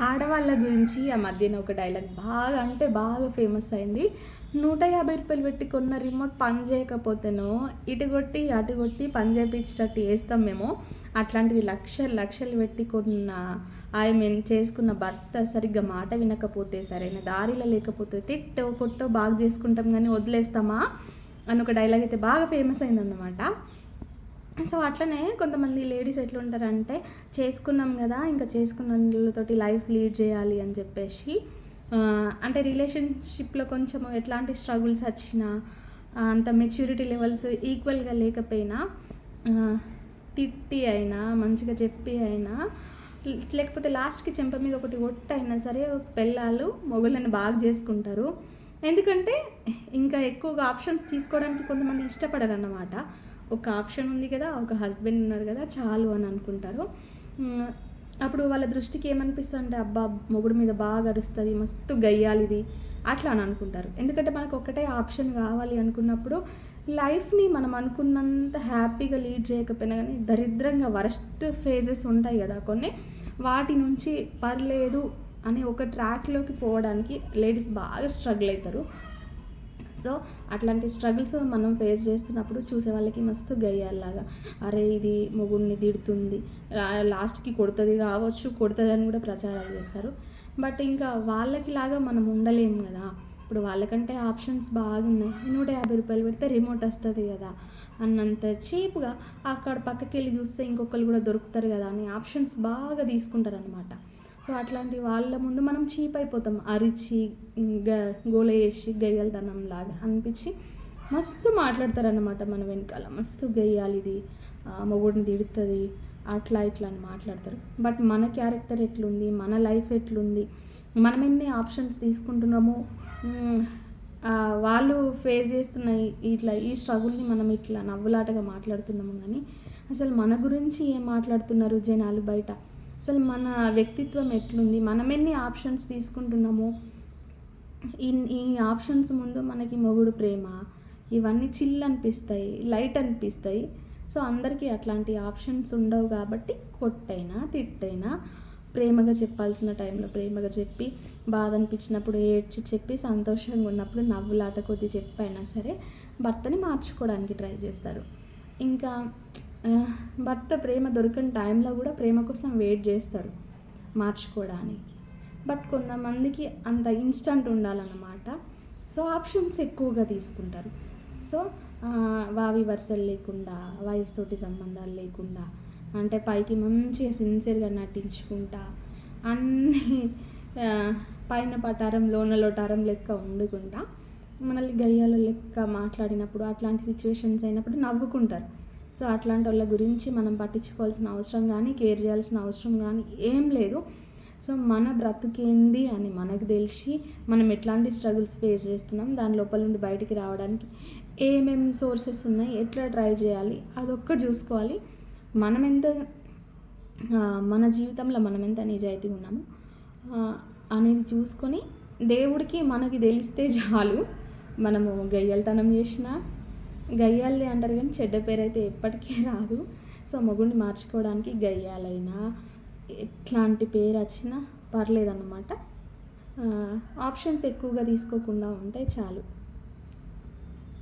ఆడవాళ్ళ గురించి ఆ మధ్యన ఒక డైలాగ్ బాగా అంటే బాగా ఫేమస్ అయింది. నూట యాభై రూపాయలు పెట్టి కొన్న రిమోట్ పని చేయకపోతేనో ఇటు కొట్టి అటు కొట్టి పని చేయించేటట్టు మేము. అట్లాంటిది లక్షలు లక్షలు పెట్టి కొన్న ఐ మీన్ చేసుకున్న భర్త సరిగ్గా మాట వినకపోతే సరైన దారిలో లేకపోతే తిట్టో కొట్టో బాగా చేసుకుంటాం కానీ వదిలేస్తామా? అని ఒక డైలాగ్ అయితే బాగా ఫేమస్ అయిందన్నమాట. సో అట్లనే కొంతమంది లేడీస్ ఎట్లుంటారంటే చేసుకున్నాం కదా ఇంకా చేసుకున్న వాళ్ళతోటి లైఫ్ లీడ్ చేయాలి అని చెప్పేసి అంటే రిలేషన్షిప్లో కొంచెం ఎట్లాంటి స్ట్రగుల్స్ వచ్చినా అంత మెచ్యూరిటీ లెవెల్స్ ఈక్వల్గా లేకపోయినా తిట్టి అయినా మంచిగా చెప్పి అయినా లేకపోతే లాస్ట్కి చెంప మీద ఒకటి ఒట్టు అయినా సరే పిల్లలు మొగుళ్ళని బాగా చేసుకుంటారు. ఎందుకంటే ఇంకా ఎక్కువగా ఆప్షన్స్ తీసుకోవడానికి కొంతమంది ఇష్టపడరు అన్నమాట ఒక ఆప్షన్ ఉంది కదా ఒక హస్బెండ్ ఉన్నారు కదా చాలు అని అనుకుంటారు. అప్పుడు వాళ్ళ దృష్టికి ఏమనిపిస్తుంది అంటే అబ్బా మొగుడు మీద బాగా అరుస్తుంది మస్తు గయ్యాలిది అట్లా అని అనుకుంటారు. ఎందుకంటే మనకు ఒక్కటే ఆప్షన్ కావాలి అనుకున్నప్పుడు లైఫ్ని మనం అనుకున్నంత హ్యాపీగా లీడ్ చేయకపోయినా కానీ దరిద్రంగా వరస్ట్ ఫేజెస్ ఉంటాయి కదా కొన్ని వాటి నుంచి పర్లేదు అనే ఒక ట్రాక్లోకి పోవడానికి లేడీస్ బాగా స్ట్రగుల్ అవుతారు. సో అట్లాంటి స్ట్రగుల్స్ మనం ఫేస్ చేస్తున్నప్పుడు చూసే వాళ్ళకి మస్తు గయ్యాలాగా అరే ఇది మొగుడిని తిడుతుంది. లాస్ట్కి కొడుతుంది కావచ్చు కొడుతుంది అని కూడా ప్రచారాలు చేస్తారు. బట్ ఇంకా వాళ్ళకి లాగా మనం ఉండలేము కదా. ఇప్పుడు వాళ్ళకంటే ఆప్షన్స్ బాగున్నాయి. నూట యాభై రూపాయలు పెడితే రిమోట్ వస్తుంది కదా. అన్నంత చీప్గా అక్కడ పక్కకి వెళ్ళి చూస్తే ఇంకొకరు కూడా దొరుకుతారు కదా అని ఆప్షన్స్ బాగా తీసుకుంటారు అనమాట సో అట్లాంటి వాళ్ళ ముందు మనం చీప్ అయిపోతాం. అరిచి గ గోల వేసి గయ్యాలతనం లాగా అనిపించి మస్తు మాట్లాడతారనమాట మన వెనకాల. మస్తు గయ్యాలిది మొగుడిని తిడుతుంది అట్లా ఇట్లా అని మాట్లాడతారు. బట్ మన క్యారెక్టర్ ఎట్లుంది మన లైఫ్ ఎట్లుంది మనం ఎన్ని ఆప్షన్స్ తీసుకుంటున్నామో వాళ్ళు ఫేస్ చేస్తున్న ఇట్లా ఈ స్ట్రగుల్ని మనం ఇట్లా నవ్వులాటగా మాట్లాడుతున్నాము. కానీ అసలు మన గురించి ఏం మాట్లాడుతున్నారు జనాలు బయట? అసలు మన వ్యక్తిత్వం ఎట్లుంది? మనం ఎన్ని ఆప్షన్స్ తీసుకుంటున్నామో? ఈ ఈ ఆప్షన్స్ ముందు మనకి మొగుడు ప్రేమ ఇవన్నీ చిల్ అనిపిస్తాయి లైట్ అనిపిస్తాయి. సో అందరికీ అట్లాంటి ఆప్షన్స్ ఉండవు కాబట్టి కొట్టైనా తిట్టైనా ప్రేమగా చెప్పాల్సిన టైంలో ప్రేమగా చెప్పి బాధ అనిపించినప్పుడు ఏడ్చి చెప్పి సంతోషంగా ఉన్నప్పుడు నవ్వులాట కొద్ది చెప్పైనా సరే భర్తని మార్చుకోవడానికి ట్రై చేస్తారు. ఇంకా భర్త ప్రేమ దొరకని టైంలో కూడా ప్రేమ కోసం వెయిట్ చేస్తారు మార్చుకోవడానికి. బట్ కొంతమందికి అంత ఇన్స్టంట్ ఉండాలన్నమాట. సో ఆప్షన్స్ ఎక్కువగా తీసుకుంటారు. సో వావి వరుసలు లేకుండా వయసుతోటి సంబంధాలు లేకుండా అంటే పైకి మంచిగా సిన్సియర్గా నటించుకుంటా అన్నీ పైన పటారం లోన లోటారం లెక్క వండుకుంటా మనల్ని గయ్యాలో లెక్క మాట్లాడినప్పుడు అట్లాంటి సిచ్యువేషన్స్ అయినప్పుడు నవ్వుకుంటారు. సో అట్లాంటి వాళ్ళ గురించి మనం పట్టించుకోవాల్సిన అవసరం కానీ కేర్ చేయాల్సిన అవసరం కానీ ఏం లేదు. సో మన బ్రతుకేంది అని మనకు తెలిసి మనం ఎట్లాంటి స్ట్రగుల్స్ ఫేస్ చేస్తున్నాం దాని లోపల నుండి బయటికి రావడానికి ఏమేం సోర్సెస్ ఉన్నాయి ఎట్లా ట్రై చేయాలి అదొక్కటి చూసుకోవాలి. మనం ఎంత మన జీవితంలో మనం ఎంత నిజాయితీగా ఉన్నాము అనేది చూసుకొని దేవుడికి మనకి తెలిస్తే చాలు. మనము గయ్యలతనం చేసినా గయ్యాలది అంటారు కానీ చెడ్డ పేరు అయితే ఎప్పటికీ రాదు. సో మొగుడిని మార్చుకోవడానికి గయ్యాలైనా ఎట్లాంటి పేరు వచ్చినా పర్లేదన్నమాట. ఆప్షన్స్ ఎక్కువగా తీసుకోకుండా ఉంటే చాలు.